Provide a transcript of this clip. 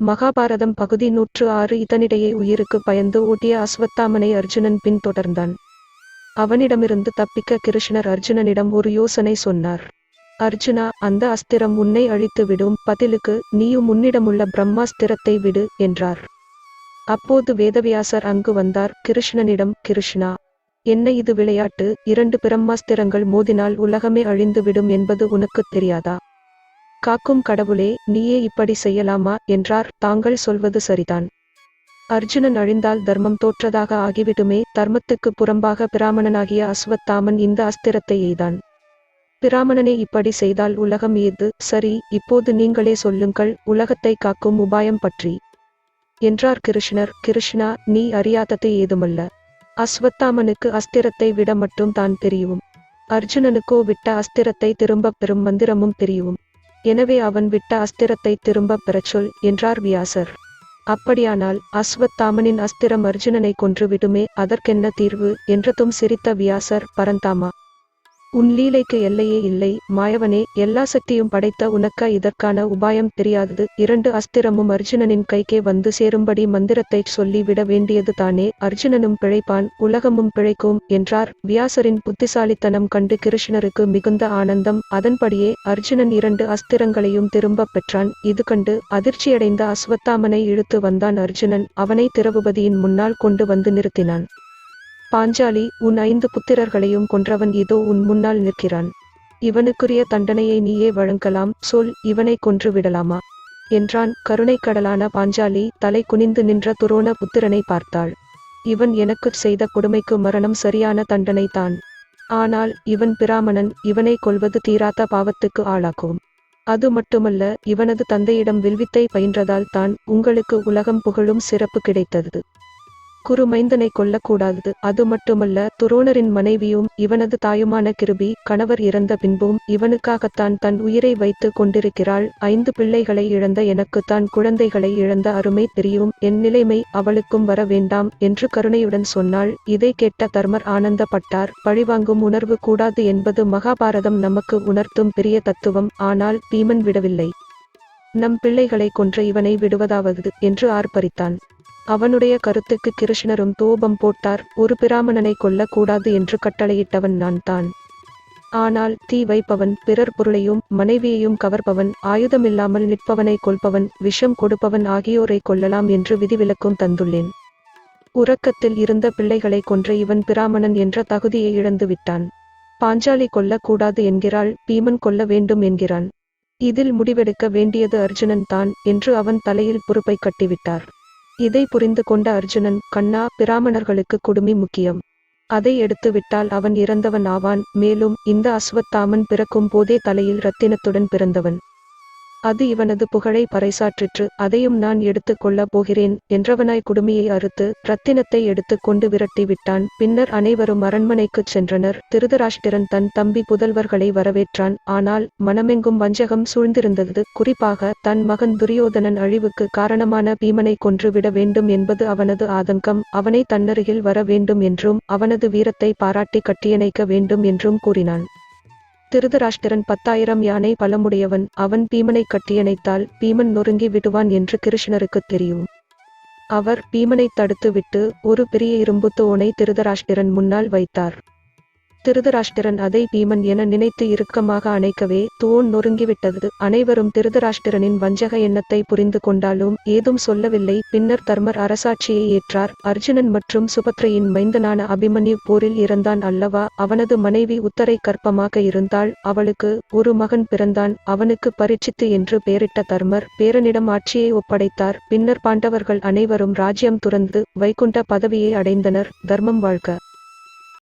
மகாபாரதம் பகுதி நூற்று ஆறு இதனிடையே உயிருக்கு பயந்து ஓட்டிய அஸ்வத்தாமனை அர்ஜுனன் பின்தொடர்ந்தான் அவனிடமிருந்து தப்பிக்க கிருஷ்ணர் அர்ஜுனனிடம் ஒரு யோசனை சொன்னார். அர்ஜுனா அந்த அஸ்திரம் உன்னை அழித்து விடும் பதிலுக்கு நீயும் உன்னிடமுள்ள பிரம்மாஸ்திரத்தை விடு என்றார். அப்போது வேதவியாசர் அங்கு வந்தார். கிருஷ்ணனிடம் கிருஷ்ணா என்ன இது விளையாட்டு? இரண்டு பிரம்மாஸ்திரங்கள் மோதினால் உலகமே அழிந்து விடும் என்பது உனக்குத் தெரியாதா? காக்கும் கடவுளே நீயே இப்படி செய்யலாமா? என்றார். தாங்கள் சொல்வது சரிதான். அர்ஜுனன் அழிந்தால் தர்மம் தோற்றதாக ஆகிவிடுமே தர்மத்துக்கு புறம்பாக பிராமணனாகிய அஸ்வத்தாமன் இந்த அஸ்திரத்தை எய்தான். பிராமணனே இப்படி செய்தால் உலகம் ஏது? சரி இப்போது நீங்களே சொல்லுங்கள் உலகத்தை காக்கும் உபாயம் பற்றி. என்றார் கிருஷ்ணர். கிருஷ்ணா நீ அறியாதது ஏதுமல்ல. அஸ்வத்தாமனுக்கு அஸ்திரத்தை விட மட்டும் தான் தெரியும். அர்ஜுனனுக்கோ விட்ட அஸ்திரத்தை திரும்பப் பெறும் மந்திரமும் தெரியும். எனவே அவன் விட்ட அஸ்திரத்தை திரும்பப் பெறச் சொல் என்றார் வியாசர். அப்படியானால் அஸ்வத்தாமனின் அஸ்திரம் அர்ஜுனனை கொன்று விடுமே அதற்கென்ன தீர்வு? என்றதும் சிரித்த வியாசர் பரந்தாமா. உன் லீலைக்கு எல்லையே இல்லை மாயவனே. எல்லா சக்தியும் படைத்த உனக்க இதற்கான உபாயம் தெரியாதது. இரண்டு அஸ்திரமும் அர்ஜுனனின் கைக்கே வந்து சேரும்படி மந்திரத்தைச் சொல்லிவிட வேண்டியது தானே. அர்ஜுனனும் பிழைப்பான் உலகமும் பிழைக்கும் என்றார். வியாசரின் புத்திசாலித்தனம் கண்டு கிருஷ்ணருக்கு மிகுந்த ஆனந்தம். அதன்படியே அர்ஜுனன் இரண்டு அஸ்திரங்களையும் திரும்பப் பெற்றான். இது கண்டு அதிர்ச்சியடைந்த அஸ்வத்தாமனை இழுத்து வந்தான் அர்ஜுனன். அவனை திரவுபதியின் முன்னால் கொண்டு வந்து நிறுத்தினான். பாஞ்சாலி உன் ஐந்து புத்திரர்களையும் கொன்றவன் இதோ உன் முன்னால் நிற்கிறான். இவனுக்குரிய தண்டனையை நீயே வழங்கலாம் சொல் இவனை கொன்று விடலாமா? என்றான் கருணைக்கடலான பாஞ்சாலி தலை குனிந்து நின்ற துரோண புத்திரனை பார்த்தாள். இவன் எனக்குச் செய்த கொடுமைக்கு மரணம் சரியான தண்டனை தான். ஆனால் இவன் பிராமணன் இவனை கொல்வது தீராத பாவத்துக்கு ஆளாகும் அது மட்டுமல்ல இவனது தந்தையிடம் வில்வித்தை பயின்றதால் தான் உங்களுக்கு உலகம் புகழும் சிறப்பு கிடைத்தது. குரு மைந்தனை கொல்லக்கூடாது. அது மட்டுமல்ல துரோணரின் மனைவியும் இவனது தாயுமான கிருபி கணவர் இறந்த பின்பும் இவனுக்காகத்தான் தன் உயிரை வைத்து கொண்டிருக்கிறாள். ஐந்து பிள்ளைகளை இழந்த எனக்குத்தான் குழந்தைகளை இழந்த அருமை தெரியும். என் நிலைமை அவளுக்கும் வர வேண்டாம் என்று கருணையுடன் சொன்னாள். இதை கேட்ட தர்மர் ஆனந்தப்பட்டார். பழிவாங்கும் உணர்வு கூடாது என்பது மகாபாரதம் நமக்கு உணர்த்தும் பெரிய தத்துவம். ஆனால் பீமன் விடவில்லை. நம் பிள்ளைகளை கொன்ற இவனை விடுவதாவது என்று ஆர்ப்பரித்தான். அவனுடைய கருத்துக்கு கிருஷ்ணரும் தோபம் போட்டார். ஒரு பிராமணனை கொல்லக்கூடாது என்று கட்டளையிட்டவன் நான் தான். ஆனால் தீ வைப்பவன் பிறர் பொருளையும் மனைவியையும் கவர்பவன் ஆயுதமில்லாமல் நிற்பவனை கொல்பவன் விஷம் கொடுப்பவன் ஆகியோரை கொல்லலாம் என்று விதிவிலக்கும் தந்துள்ளேன். உறக்கத்தில் இருந்த பிள்ளைகளை கொன்ற இவன் பிராமணன் என்ற தகுதியை இழந்து விட்டான். பாஞ்சாலி கொல்லக்கூடாது என்கிறாள் பீமன் கொல்ல வேண்டும் என்கிறான் இதில் முடிவெடுக்க வேண்டியது அர்ஜுனன் தான் என்று அவன் தலையில் பொறுப்பை கட்டிவிட்டார். இதை புரிந்து கொண்ட அர்ஜுனன் கண்ணா பிராமணர்களுக்கு குடுமி முக்கியம். அதை எடுத்துவிட்டால் அவன் இறந்தவன் ஆவான். மேலும் இந்த அஸ்வத்தாமன் பிறக்கும் போதே தலையில் ரத்தினத்துடன் பிறந்தவன். அது இவனது புகழை பறைசாற்றிற்று அதையும் நான் எடுத்துக் கொள்ளப் போகிறேன் என்றவனாய் குடுமியை அறுத்து ரத்தினத்தை எடுத்துக் கொண்டு விரட்டி விட்டான். பின்னர் அனைவரும் அரண்மனைக்குச் சென்றனர். திருதராஷ்டிரன் தன் தம்பி புதல்வர்களை வரவேற்றான். ஆனால் மனமெங்கும் வஞ்சகம் சூழ்ந்திருந்தது. குறிப்பாக தன் மகன் துரியோதனன் அழிவுக்கு காரணமான பீமனை கொன்று விட வேண்டும் என்பது அவனது ஆதங்கம். அவனை தன்னருகில் வர வேண்டும் என்றும் அவனது வீரத்தை பாராட்டி கட்டியணைக்க வேண்டும் என்றும் கூறினான். திருதராஷ்டிரன் பத்தாயிரம் யானை பலமுடையவன் அவன் பீமனை கட்டியணைத்தால் பீமன் நொறுங்கி விடுவான் என்று கிருஷ்ணருக்குத் தெரியும். அவர் பீமனைத் தடுத்துவிட்டு ஒரு பெரிய இரும்பு தோணை திருதராஷ்டிரன் முன்னால் வைத்தார். திருதராஷ்டிரன் அதை பீமன் என நினைத்து இறுக்கமாக அணைக்கவே தோன் நொறுங்கிவிட்டது. அனைவரும் திருதராஷ்டிரனின் வஞ்சக எண்ணத்தை புரிந்து கொண்டாலும் ஏதும் சொல்லவில்லை. பின்னர் தர்மர் அரசாட்சியை ஏற்றார். அர்ஜுனன் மற்றும் சுபத்ரையின் மைந்தனான அபிமன்யு போரில் இறந்தான் அல்லவா? அவனது மனைவி உத்தரை கற்பமாக இருந்தாள். அவளுக்கு ஒரு மகன் பிறந்தான். அவனுக்கு பரிட்சித்து என்று பெயரிட்ட தர்மர் பேரனிடம் ஆட்சியை ஒப்படைத்தார். பின்னர் பாண்டவர்கள் அனைவரும் ராஜ்யம் துறந்து வைகுண்ட பதவியை அடைந்தனர். தர்மம் வாழ்க.